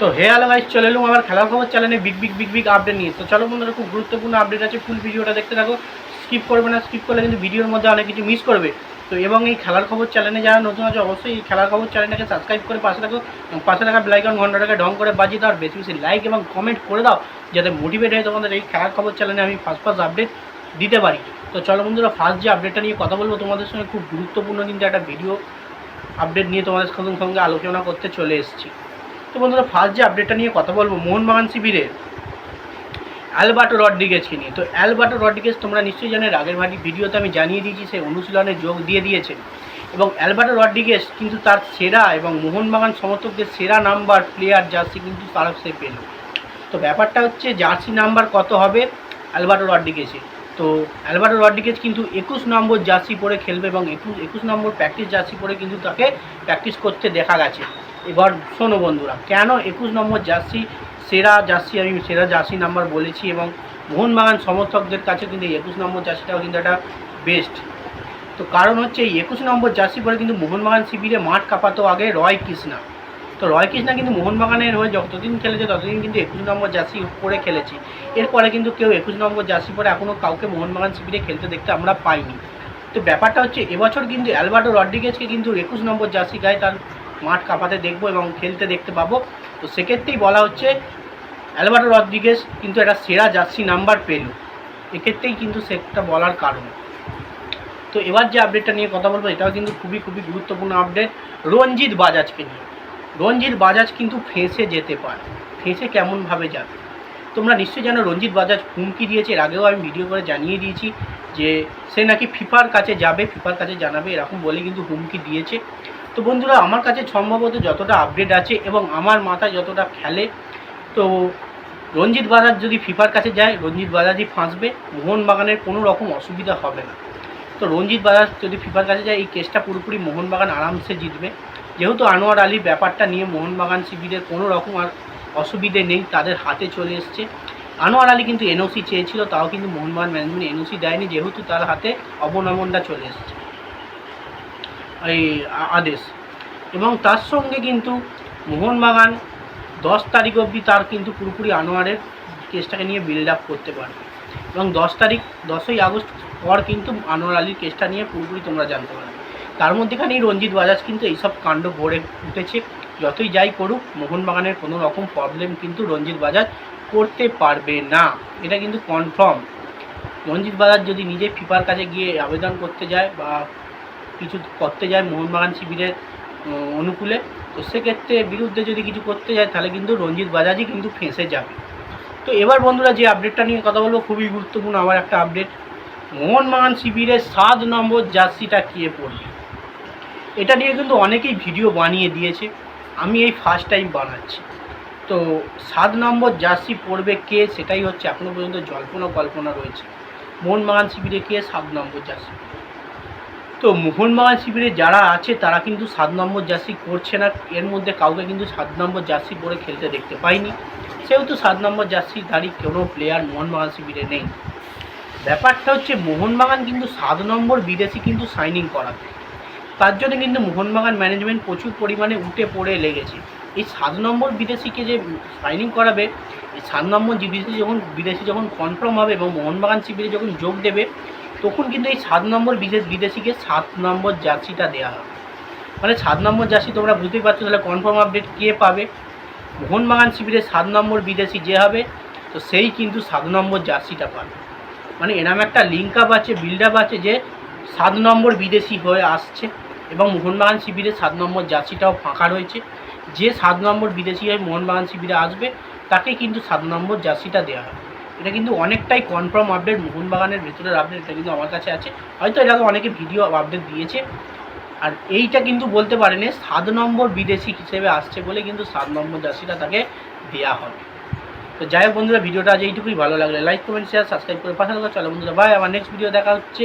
তো হে hello guys চলে এলাম আমার খেলার খবর চ্যানেলে big big big big update নিয়ে। তো চলো বন্ধুরা, খুব গুরুত্বপূর্ণ আপডেট আছে ফুল ভিডিওটা দেখতে থাকো। স্কিপ করবে না স্কিপ করলে কিন্তু ভিডিওর মধ্যে অনেক কিছু মিস করবে। তো এবং এই খেলার খবর চ্যানেলে যারা নতুন আছে, অবশ্যই এই খেলার খবর চ্যানেলটাকে সাবস্ক্রাইব করে পাশে থাকো। পাশে থাকা বেলাইকন ঘন্টাটাকে ঢং করে বাজিয়ে দাও, আর বেশি বেশি লাইক এবং কমেন্ট করে দাও, যাতে মোটিভেট হয়ে তোমাদের এই খেলার খবর চ্যানেলে আমি ফার্স্ট ফার্স্ট আপডেট দিতে পারি। তো চলো বন্ধুরা ফার্স্ট যে আপডেটটা নিয়ে কথা বলব, তোমাদের সঙ্গে খুব গুরুত্বপূর্ণ কিন্তু একটা ভিডিও আপডেট নিয়ে তোমাদের সঙ্গে সঙ্গে আলোচনা করতে চলে এসেছি। তো বন্ধুরা ফার্স্ট যে আপডেটটা নিয়ে কথা বলব, মোহনবাগান শিবিরের অ্যালবার্টো রড্রিগেজকে নিয়ে। তো অ্যালবার্টো রড্রিগেজ তোমরা নিশ্চয়ই জানো আগের বাড়ি ভিডিওতে আমি জানিয়ে দিয়েছি সে অনুশীলনে যোগ দিয়ে দিয়েছে। এবং অ্যালবার্টো রড্রিগেজ কিন্তু তার সেরা এবং মোহনবাগান সমর্থকদের সেরা নাম্বার প্লেয়ার জার্সি কিন্তু তারা সে পেল। তো ব্যাপারটা হচ্ছে, জার্সি নাম্বার কত হবে অ্যালবার্টো রড্রিগেজের? তো অ্যালবার্টো রড্রিগেজ কিন্তু একুশ নম্বর জার্সি পরে খেলবে এবং একুশ একুশ নম্বর প্র্যাকটিস জার্সি পরে কিন্তু তাকে প্র্যাকটিস করতে দেখা গেছে। এবার শোনো বন্ধুরা, কেন একুশ নম্বর জার্সি, সেরা জার্সি, আমি সেরা জার্সি নাম্বার বলেছি এবং মোহনবাগান সমর্থকদের কাছে কিন্তু একুশ নম্বর জার্সিটাও কিন্তু একটা বেস্ট তো কারণ হচ্ছে এই একুশ নম্বর জার্সি পরে কিন্তু মোহনবাগান শিবিরে মাঠ কাঁপাতো আগে রয় কৃষ্ণা। তো রয় কৃষ্ণা কিন্তু মোহনবাগানের হয়ে যতদিন খেলেছে, ততদিন কিন্তু একুশ নম্বর জার্সি পরে খেলেছে। এরপরে কিন্তু কেউ একুশ নম্বর জার্সি পরে এখনও কাউকে মোহনবাগান শিবিরে খেলতে দেখতে আমরা পাইনি। তো ব্যাপারটা হচ্ছে, এবছর কিন্তু অ্যালবার্টো রড্রিগেজকে কিন্তু একুশ নম্বর জার্সি গায়ে তার মাঠ কাঁপাতে দেখব এবং খেলতে দেখতে পাবো। তো সেক্ষেত্রেই বলা হচ্ছে, অ্যালবার্টো রড্রিগেজ কিন্তু একটা সেরা জার্সি নাম্বার পেল। এক্ষেত্রেই কিন্তু সেটা বলার কারণ। তো এবার যে আপডেটটা নিয়ে কথা বলব, এটাও কিন্তু খুবই খুবই গুরুত্বপূর্ণ আপডেট রঞ্জিত বাজাজকে নিয়ে। রঞ্জিত বাজাজ কিন্তু ফেঁসে যেতে পারে। ফেঁসে কেমনভাবে যাবে? তোমরা নিশ্চয়ই জানো, রঞ্জিত বাজাজ হুমকি দিয়েছে। এর আগেও আমি ভিডিও করে জানিয়ে দিয়েছি যে, সে নাকি ফিফার কাছে যাবে, ফিফার কাছে জানাবে, এরকম বলে কিন্তু হুমকি দিয়েছে। তো বন্ধুরা, আমার কাছে সম্ভবত যতটা আপডেট আছে এবং আমার মাথায় যতটা খেলে, তো রঞ্জিত বাজাজ যদি ফিফার কাছে যায়, রঞ্জিত বাজাজই ফাঁসবে, মোহনবাগানের কোনো রকম অসুবিধা হবে না। তো রঞ্জিত বাজাজ যদি ফিফার কাছে যায়, এই কেসটা পুরোপুরি মোহনবাগান আরামসে জিতবে। যেহেতু আনোয়ার আলীর ব্যাপারটা নিয়ে মোহনবাগান শিবিরের কোনো রকম আর অসুবিধে নেই, তাদের হাতে চলে এসছে। আনোয়ার আলী কিন্তু এনওসি চেয়েছিল, তাও কিন্তু মোহনবাগান ম্যানেজমেন্ট এনওসি দেয়নি, যেহেতু তার হাতে অবনমনটা চলে এসছে। এই আদেশ। এবং তার সঙ্গে কিন্তু মোহনবাগান দশ তারিখ অবধি তার কিন্তু পুরোপুরি আনোয়ারের কেসটাকে নিয়ে বিল্ড আপ করতে পারবে। এবং দশ তারিখ, দশই আগস্ট পর কিন্তু আনোয়ার আলীর কেসটা নিয়ে পুরোপুরি তোমরা জানতে পারবে। তার মধ্যেখানেই রঞ্জিত বাজাজ কিন্তু এইসব কাণ্ড গড়ে উঠেছে। যতই যাই করুক, মোহনবাগানের কোনো রকম প্রবলেম কিন্তু রঞ্জিত বাজাজ করতে পারবে না। এটা কিন্তু কনফার্ম রঞ্জিত বাজাজ যদি নিজে ফিফার কাছে গিয়ে আবেদন করতে যায় বা কিছু করতে যায় মোহনবাগান শিবিরের অনুকূলে, তো সেক্ষেত্রে বিরুদ্ধে যদি কিছু করতে যায়, তাহলে কিন্তু রঞ্জিত বাজাজি কিন্তু ফেঁসে যাবে। তো এবার বন্ধুরা যে আপডেটটা নিয়ে কথা বলব, খুবই গুরুত্বপূর্ণ আমার একটা আপডেট মোহনবাগান শিবিরের সাত নম্বর জার্সিটা কে পড়বে এটা নিয়ে কিন্তু অনেকেই ভিডিও বানিয়ে দিয়েছে, আমি এই ফার্স্ট টাইম বানাচ্ছি। তো সাত নম্বর জার্সি পড়বে কে, সেটাই হচ্ছে এখনও পর্যন্ত জল্পনা কল্পনা রয়েছে। মোহনবাগান শিবিরে কে সাত নম্বর জার্সি তো মোহনবাগান শিবিরে যারা আছে, তারা কিন্তু সাত নম্বর জার্সি করছে না। এর মধ্যে কাউকে কিন্তু সাত নম্বর জার্সি পরে খেলতে দেখতে পাইনি। সেহেতু সাত নম্বর জার্সি দাঁড়ি কোনো প্লেয়ার মোহনবাগান শিবিরে নেই। ব্যাপারটা হচ্ছে মোহনবাগান কিন্তু সাত নম্বর বিদেশি কিন্তু সাইনিং করাবে। তার জন্য কিন্তু মোহনবাগান ম্যানেজমেন্ট প্রচুর পরিমাণে উঠে পড়ে লেগেছে। এই সাত নম্বর বিদেশিকে যে সাইনিং করাবে, এই সাত নম্বর বিদেশি যখন বিদেশি যখন কনফার্ম হবে এবং মোহনবাগান শিবিরে যখন যোগ দেবে তখন কিন্তু এই সাত নম্বর বিদেশ, বিদেশিকে সাত নম্বর জার্সিটা দেওয়া হবে মানে সাত নম্বর জার্সি তোমরা বুঝতেই পারছ, তাহলে কনফার্ম আপডেট কে পাবে? মোহনবাগান শিবিরে সাত নম্বর বিদেশি যে হবে, তো সেই কিন্তু সাত নম্বর জার্সিটা পাবে। মানে এরম একটা লিঙ্ক আপ আছে বিল্ড আপ আছে যে সাত নম্বর বিদেশি হয়ে আসছে এবং মোহনবাগান শিবিরে সাত নম্বর জার্সিটাও ফাঁকা রয়েছে। যে সাত নম্বর বিদেশি হয়ে মোহনবাগান শিবিরে আসবে, তাকে কিন্তু সাত নম্বর জার্সিটা দেওয়া হবে এটা কিন্তু অনেকটাই কনফার্ম আপডেট মোহনবাগানের ভেতরের আপডেট এটা কিন্তু আমার কাছে আছে। হয়তো এটাকে অনেকে ভিডিও আপডেট দিয়েছে। আর এইটা কিন্তু বলতে পারেনি, সাত নম্বর বিদেশি হিসেবে আসছে বলে কিন্তু সাত নম্বর জার্সিটা তাকে দেওয়া হবে। তো যাই হোক বন্ধুরা, ভিডিওটা আজ এইটুকুই। ভালো লাগলে লাইক কমেন্ট শেয়ার সাবস্ক্রাইব করে পাশে থাকা। চলো বন্ধুরা বাই আমার নেক্সট ভিডিও দেখা হচ্ছে।